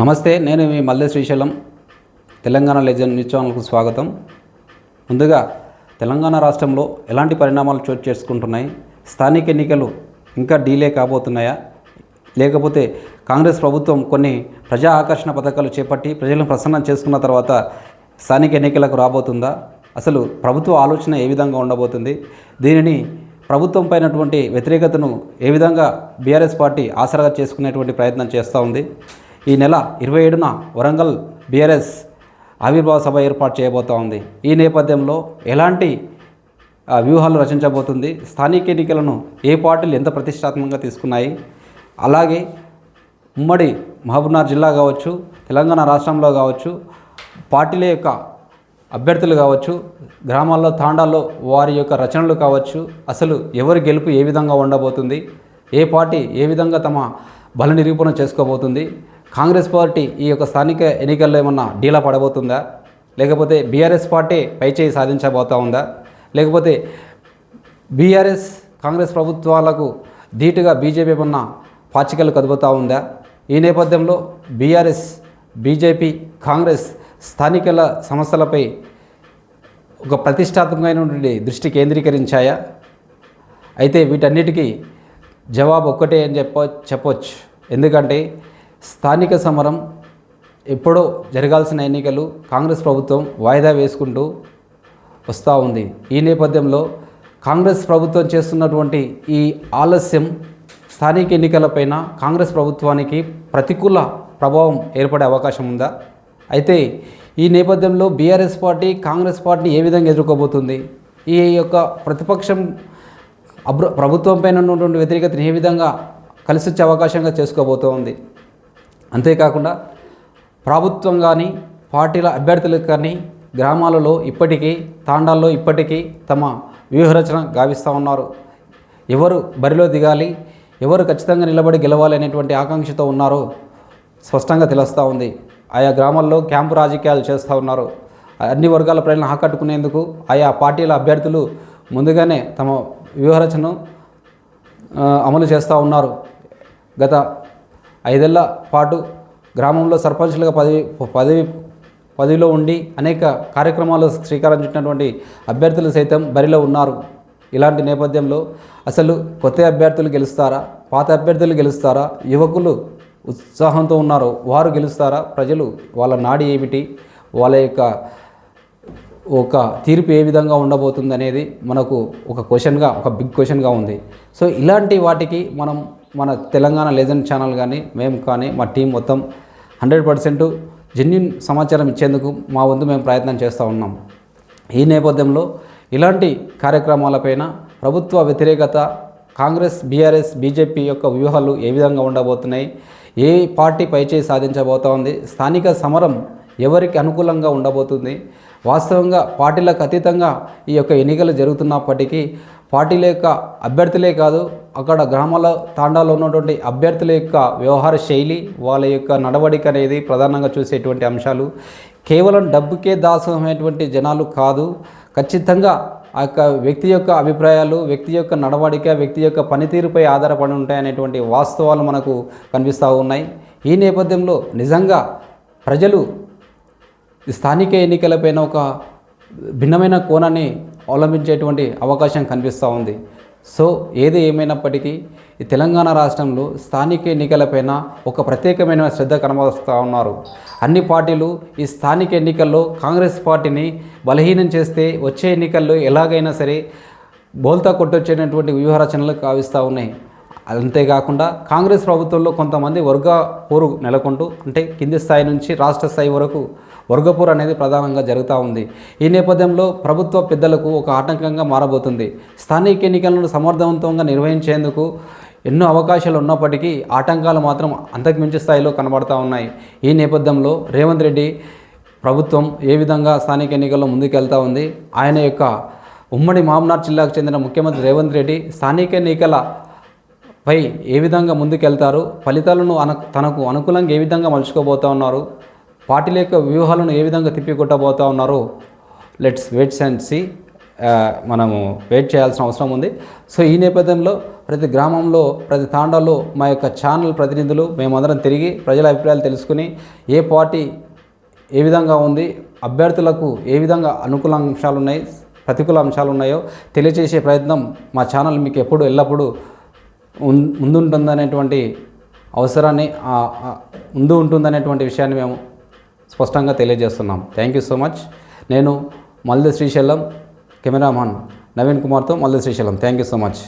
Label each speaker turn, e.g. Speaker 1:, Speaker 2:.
Speaker 1: నమస్తే నేను మీ మల్లె శ్రీశైలం తెలంగాణ లెజెండ్ న్యూస్ ఛానల్కు స్వాగతం. ముందుగా తెలంగాణ రాష్ట్రంలో ఎలాంటి పరిణామాలు చోటు చేసుకుంటున్నాయి? స్థానిక ఎన్నికలు ఇంకా డీలే కాబోతున్నాయా? లేకపోతే కాంగ్రెస్ ప్రభుత్వం కొన్ని ప్రజా ఆకర్షణ పథకాలు చేపట్టి ప్రజలను ప్రసన్నం చేసుకున్న తర్వాత స్థానిక ఎన్నికలకు రాబోతుందా? అసలు ప్రభుత్వ ఆలోచన ఏ విధంగా ఉండబోతుంది? దీనిని ప్రభుత్వం పైనటువంటి వ్యతిరేకతను ఏ విధంగా బీఆర్ఎస్ పార్టీ ఆసరాగా చేసుకునేటువంటి ప్రయత్నం చేస్తూ ఉంది? ఈ నెల ఇరవై ఏడున వరంగల్ బీఆర్ఎస్ ఆవిర్భావ సభ ఏర్పాటు చేయబోతూ ఉంది. ఈ నేపథ్యంలో ఎలాంటి వ్యూహాలు రచించబోతుంది? స్థానిక ఎన్నికలను ఏ పార్టీలు ఎంత ప్రతిష్టాత్మకంగా తీసుకున్నాయి? అలాగే ఉమ్మడి మహబూబ్నగర్ జిల్లా కావచ్చు తెలంగాణ రాష్ట్రంలో కావచ్చు పార్టీల యొక్క అభ్యర్థులు కావచ్చు గ్రామాల్లో తాండాల్లో వారి యొక్క రచనలు కావచ్చు అసలు ఎవరి గెలుపు ఏ విధంగా ఉండబోతుంది? ఏ పార్టీ ఏ విధంగా తమ బల నిరూపణ చేసుకోబోతుంది? కాంగ్రెస్ పార్టీ ఈ యొక్క స్థానిక ఎన్నికల్లో ఏమన్నా డీలా పడబోతుందా? లేకపోతే బీఆర్ఎస్ పార్టీ పైచేయి సాధించబోతా ఉందా? లేకపోతే బీఆర్ఎస్ కాంగ్రెస్ ప్రభుత్వాలకు ధీటుగా బీజేపీ ఏమన్నా పాచికలు కదుపుతూ ఉందా? ఈ నేపథ్యంలో బీఆర్ఎస్ బీజేపీ కాంగ్రెస్ స్థానికల సమస్యలపై ఒక ప్రతిష్టాత్మకమైనటువంటి దృష్టి కేంద్రీకరించాయా? అయితే వీటన్నిటికీ జవాబు ఒక్కటే అని చెప్ప చెప్పొచ్చు. ఎందుకంటే స్థానిక సమరం ఎప్పుడో జరగాల్సిన ఎన్నికలు కాంగ్రెస్ ప్రభుత్వం వాయిదా వేసుకుంటూ వస్తూ ఉంది. ఈ నేపథ్యంలో కాంగ్రెస్ ప్రభుత్వం చేస్తున్నటువంటి ఈ ఆలస్యం స్థానిక ఎన్నికలపైన కాంగ్రెస్ ప్రభుత్వానికి ప్రతికూల ప్రభావం ఏర్పడే అవకాశం ఉందా? అయితే ఈ నేపథ్యంలో బీఆర్ఎస్ పార్టీ కాంగ్రెస్ పార్టీ ఏ విధంగా ఎదుర్కోబోతుంది? ఈ యొక్క ప్రతిపక్షం అభ్ర ప్రభుత్వం పైన ఉన్నటువంటి వ్యతిరేకతను ఏ విధంగా కలిసి వచ్చే అవకాశంగా చేసుకోబోతోంది? అంతేకాకుండా ప్రభుత్వం కానీ పార్టీల అభ్యర్థులకు కానీ గ్రామాలలో ఇప్పటికీ తాండాల్లో ఇప్పటికీ తమ వ్యూహరచన గావిస్తూ ఉన్నారు. ఎవరు బరిలో దిగాలి ఎవరు ఖచ్చితంగా నిలబడి గెలవాలి అనేటువంటి ఆకాంక్షతో ఉన్నారో స్పష్టంగా తెలుస్తూ ఉంది. ఆయా గ్రామాల్లో క్యాంపు రాజకీయాలు చేస్తూ ఉన్నారు. అన్ని వర్గాల ప్రజలను ఆకట్టుకునేందుకు ఆయా పార్టీల అభ్యర్థులు ముందుగానే తమ వ్యూహరచనను అమలు చేస్తూ ఉన్నారు. గత ఐదేళ్ళ పాటు గ్రామంలో సర్పంచ్లుగా పదవి పదవి పదవిలో ఉండి అనేక కార్యక్రమాలు శ్రీకారం చుట్టినటువంటి అభ్యర్థులు సైతం బరిలో ఉన్నారు. ఇలాంటి నేపథ్యంలో అసలు కొత్త అభ్యర్థులు గెలుస్తారా? పాత అభ్యర్థులు గెలుస్తారా? యువకులు ఉత్సాహంతో ఉన్నారు వారు గెలుస్తారా? ప్రజలు వాళ్ళ నాడి ఏమిటి? వాళ్ళ యొక్క ఒక తీర్పు ఏ విధంగా ఉండబోతుంది అనేది మనకు ఒక క్వశ్చన్గా ఒక బిగ్ క్వశ్చన్గా ఉంది. సో ఇలాంటి వాటికి మనం మన తెలంగాణ లెజెండ్ ఛానల్ కానీ మేము కానీ మా టీం మొత్తం హండ్రెడ్ పర్సెంట్ జెన్యున్ సమాచారం ఇచ్చేందుకు మా వంతు మేము ప్రయత్నం చేస్తూ ఉన్నాం. ఈ నేపథ్యంలో ఇలాంటి కార్యక్రమాలపైన ప్రభుత్వ వ్యతిరేకత కాంగ్రెస్ బీఆర్ఎస్ బీజేపీ యొక్క వ్యూహాలు ఏ విధంగా ఉండబోతున్నాయి ఏ పార్టీ పైచేయి సాధించబోతోంది స్థానిక సమరం ఎవరికి అనుకూలంగా ఉండబోతుంది వాస్తవంగా పార్టీలకు అతీతంగా ఈ యొక్క ఎన్నికలు జరుగుతున్నప్పటికీ పార్టీల యొక్క అభ్యర్థులే కాదు అక్కడ గ్రామాల తాండాలో ఉన్నటువంటి అభ్యర్థుల యొక్క వ్యవహార శైలి వాళ్ళ యొక్క నడవడిక అనేది ప్రధానంగా చూసేటువంటి అంశాలు. కేవలం డబ్బుకే దాసమైనటువంటి జనాలు కాదు ఖచ్చితంగా ఆ యొక్క వ్యక్తి యొక్క అభిప్రాయాలు వ్యక్తి యొక్క నడవడిక వ్యక్తి యొక్క పనితీరుపై ఆధారపడి ఉంటాయనేటువంటి వాస్తవాలు మనకు కనిపిస్తూ ఉన్నాయి. ఈ నేపథ్యంలో నిజంగా ప్రజలు స్థానిక ఎన్నికలపైన ఒక భిన్నమైన కోణాన్ని అవలంబించేటువంటి అవకాశం కనిపిస్తూ ఉంది. సో ఏది ఏమైనప్పటికీ ఈ తెలంగాణ రాష్ట్రంలో స్థానిక ఎన్నికలపైన ఒక ప్రత్యేకమైన శ్రద్ధ కనబరుస్తూ ఉన్నారు. అన్ని పార్టీలు ఈ స్థానిక ఎన్నికల్లో కాంగ్రెస్ పార్టీని బలహీనం చేస్తే వచ్చే ఎన్నికల్లో ఎలాగైనా సరే బోల్తా కొట్టొచ్చేటటువంటి వ్యూహరచనలు కావిస్తూ ఉన్నాయి. అంతేకాకుండా కాంగ్రెస్ ప్రభుత్వంలో కొంతమంది వర్గ పోరు నెలకొంటూ అంటే కింది స్థాయి నుంచి రాష్ట్ర స్థాయి వరకు వర్గపూర్ అనేది ప్రధానంగా జరుగుతూ ఉంది. ఈ నేపథ్యంలో ప్రభుత్వ పెద్దలకు ఒక ఆటంకంగా మారబోతుంది. స్థానిక ఎన్నికలను సమర్థవంతంగా నిర్వహించేందుకు ఎన్నో అవకాశాలు ఉన్నప్పటికీ ఆటంకాలు మాత్రం అంతకుమించి స్థాయిలో కనబడతా ఉన్నాయి. ఈ నేపథ్యంలో రేవంత్ రెడ్డి ప్రభుత్వం ఏ విధంగా స్థానిక ఎన్నికల్లో ముందుకెళ్తా ఉంది? ఆయన యొక్క ఉమ్మడి మామనాడు జిల్లాకు చెందిన ముఖ్యమంత్రి రేవంత్ రెడ్డి స్థానిక ఎన్నికల పై ఏ విధంగా ముందుకెళ్తారు? ఫలితాలను అన తనకు అనుకూలంగా ఏ విధంగా మలుచుకోబోతా ఉన్నారు? పార్టీల యొక్క వ్యూహాలను ఏ విధంగా తిప్పికొట్టబోతా ఉన్నారో లెట్స్ వెయిట్స్ అండ్ సి. మనము వెయిట్ చేయాల్సిన అవసరం ఉంది. సో ఈ నేపథ్యంలో ప్రతి గ్రామంలో ప్రతి తాండాలో మా యొక్క ఛానల్ ప్రతినిధులు మేమందరం తిరిగి ప్రజల అభిప్రాయాలు తెలుసుకుని ఏ పార్టీ ఏ విధంగా ఉంది అభ్యర్థులకు ఏ విధంగా అనుకూల అంశాలు ఉన్నాయి ప్రతికూల అంశాలు ఉన్నాయో తెలియజేసే ప్రయత్నం మా ఛానల్ మీకు ఎప్పుడు ఎల్లప్పుడూ ముందుంటుందనేటువంటి అవసరాన్ని ముందు ఉంటుందనేటువంటి విషయాన్ని మేము స్పష్టంగా తెలియజేస్తున్నాం. థ్యాంక్ యూ సో మచ్ నేను మల్ది శ్రీశైలం కెమెరామాన్ నవీన్ కుమార్తో మల్ది Srisailam. Thank you so much